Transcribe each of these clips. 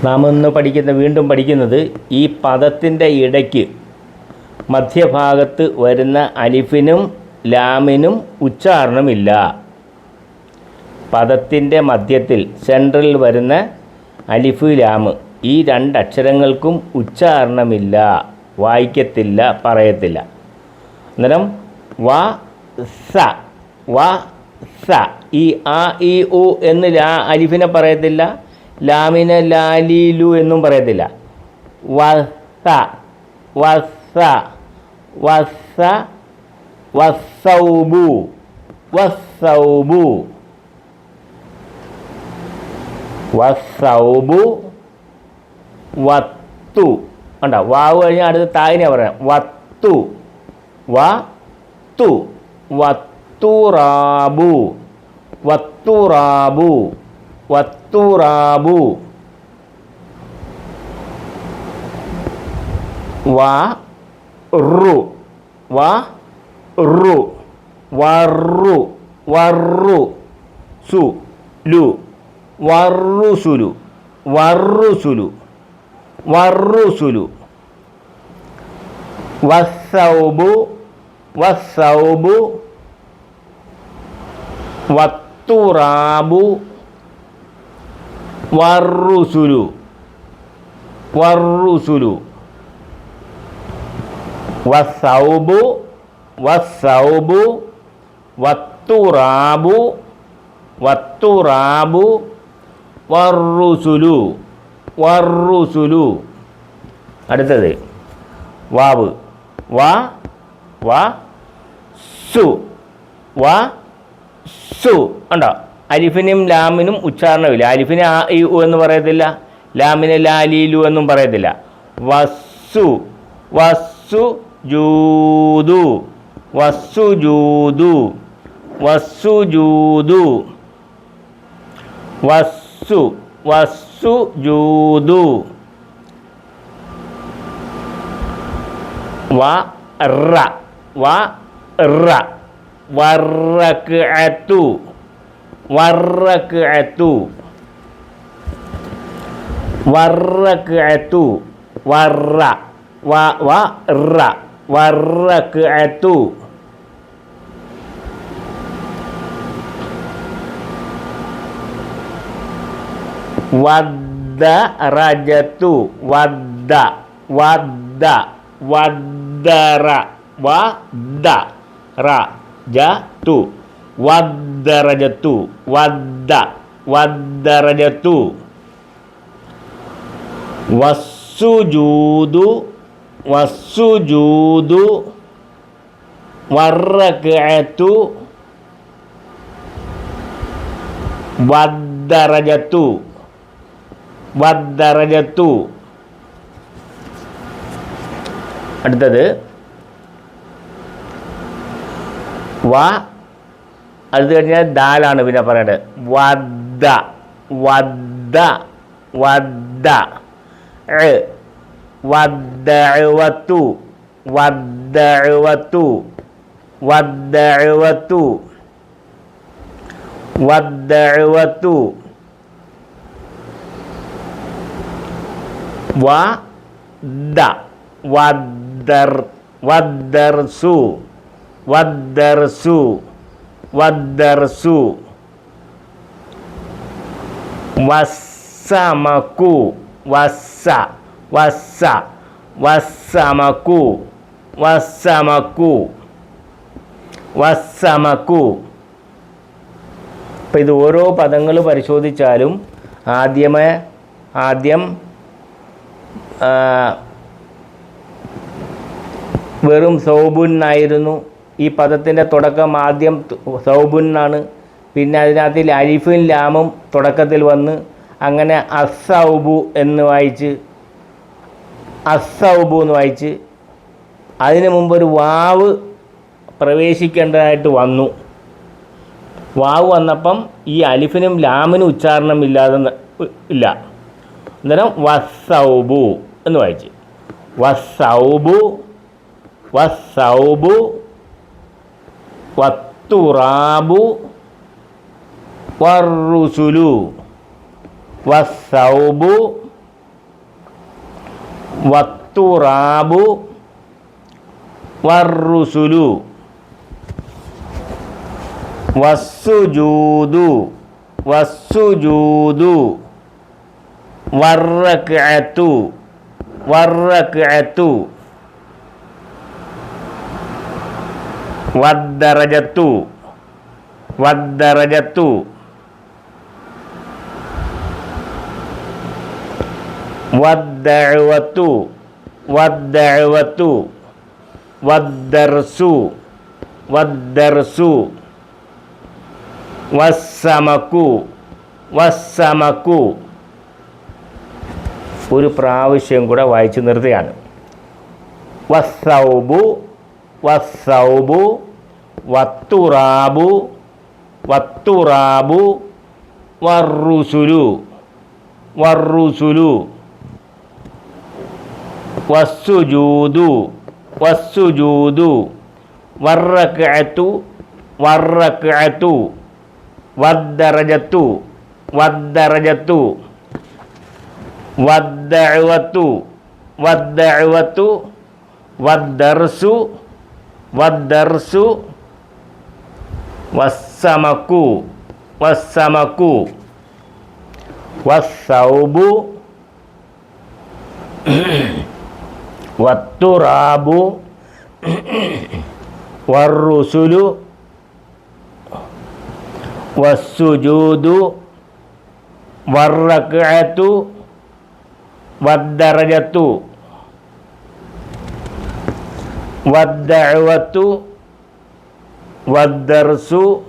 നാം ഇന്ന് പഠിക്കുന്ന വീണ്ടും പഠിക്കുന്നത് ഈ പദത്തിന്റെ ഇടയ്ക്ക് മധ്യഭാഗത്ത് വരുന്ന അലിഫിനും ലാമിനും ഉച്ചാരണമില്ല. പദത്തിന്റെ മധ്യത്തിൽ സെൻട്രലിൽ വരുന്ന അലിഫ് ലാമ് ഈ രണ്ടക്ഷരങ്ങൾക്കും ഉച്ചാരണമില്ല വായിക്കത്തില്ല പറയത്തില്ല. അന്നേരം വ സ വ സ ഈ ആ ഇ ഉ എന്ന് ലാ അലിഫിനെ പറയത്തില്ല. ലാമിനെ ലാലീലു എന്നും പറയത്തില്ല. വസ വസ വസ വസൗബു വസൗബു വസൗബു വത്തു. കണ്ടോ? വാവ് കഴിഞ്ഞാൽ അടുത്ത തായിനെ പറയാം വത്തു. വ വത്തു വത്തുറാബു വത്തുറാബു വത്തുറാബു വ റു വ റു വർറു വർറു സു ലു വർറുസുലു വർറുസുലു വർറുസുലു വസ്സൗബു വസ്സൗബു വത്തുറാബു വർറുസുലു വർറുസുലു വസൗബു വസൗബു വത്തുറാബു വത്തുറാബു വർറുസുലു വർറുസുലു അടുത്തത് വാവ്. വ വ സു. വ സു. ഉണ്ടോ അലിഫിനും ലാമിനും ഉച്ചാരണമില്ല. അലിഫിന് ആ ഇ ഉ എന്ന് പറയത്തില്ല. ലാമിന് ലാലിലു എന്നും പറയത്തില്ല. വസ്സു വസ്സു ജൂതു വസ്സു ജൂതു വസ്സു ജൂതു വസ്സു വസ്സു ജൂതു വ റ വ റ വർറക്അത്തു വർറക്അത്തു വർറ വ വ റ വർറക്അത്തു വദ്ദ റജത്തു വദ്ദ വദ്ദ വദ്ദറ വദ്ദ റ ജ തു വദ്ദറജത്തു വദ്ദ വദ്ദറജത്തു വസ്സുജൂദു വസ്സുജൂദു വർറക്അത്തു വദ്ദറജത്തു വദ്ദറജത്തു അടുത്തത് വ അത് കഴിഞ്ഞാൽ ദാലാണ് പിന്നെ പറയേണ്ടത് വദ്ദ. വദ്ദ. വദ്ദ. വദ്ദഅവത്തു. വദ്ദഅവത്തു. വദ്ദഅവത്തു. വദ്ദഅവത്തു. വദ്ദ വദ്ദർ. വദ്ദർസു. വദ്ദർസു. വദ്ദർസു വസ്സമക്കു വസ്സ വസ്സ വസ്സമക്കു വസ്സമക്കു വസ്സമക്കു അപ്പം ഇത് ഓരോ പദങ്ങൾ പരിശോധിച്ചാലും ആദ്യമേ ആദ്യം വെറും സൗബുൻ ആയിരുന്നു. ഈ പദത്തിന്റെ തുടക്കം ആദ്യം സൗബുൻ എന്നാണ്. പിന്നെ അതിനകത്ത് അരിഫും ലാമും തുടക്കത്തിൽ വന്ന് അങ്ങനെ അസൗബു എന്ന് വായിച്ച് അസൗബു എന്ന് വായിച്ച് അതിനു മുമ്പ് ഒരു വാവ് പ്രവേശിക്കേണ്ടതായിട്ട് വന്നു. വാവ് വന്നപ്പം ഈ അലിഫിനും ലാമിനും ഉച്ചാരണം ഇല്ലാതെ ഇല്ല. അന്നേരം വസൗബു എന്ന് വായിച്ച്. വസൗബു വസൗബു വത്തുറാബു വറുസുലു വസൗബു വത്തുറാബു വറുസുലു വസ്സുജൂദു വസ്സുജൂദു വർറക്അത്തു വർറക്അത്തു വദ്ദറജത്തു. വദ്ദറജത്തു. വദ്ദഅവത്തു. വദ്ദഅവത്തു. വദ്ദർസു. വദ്ദർസു. വസ്സമക്കു. വസ്സമക്കു. ഒരു പ്രാവശ്യം കൂടെ വായിച്ചു നിർത്തുകയാണ് വസ്സൗബു വസ്സൗബു വത്തുറാബു വത്തുറാബു വർറുസുലു വർറുസുലു വസ്സുജൂദു വസ്സുജൂദു വർറക്അത്തു വർറക്അത്തു വദ്ദറജത്തു വദ്ദറജത്തു വദ്ദഅവത്തു വദ്ദഅവത്തു വദ്ദർസു വദ്ദർസു വസ്സമക്കു വസ്സമക്കു വസ്സൗബു വത്തുറാബു വർറുസുലു വസ്സുജൂദു വർറക്അത്തു വദ്ദറജത്തു വദ്ദഅവത്തു വദ്ദർസു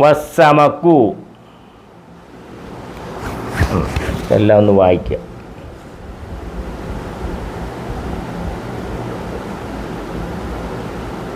വസ്സമക്കു. എല്ലാം ഒന്ന് വായിക്കാം.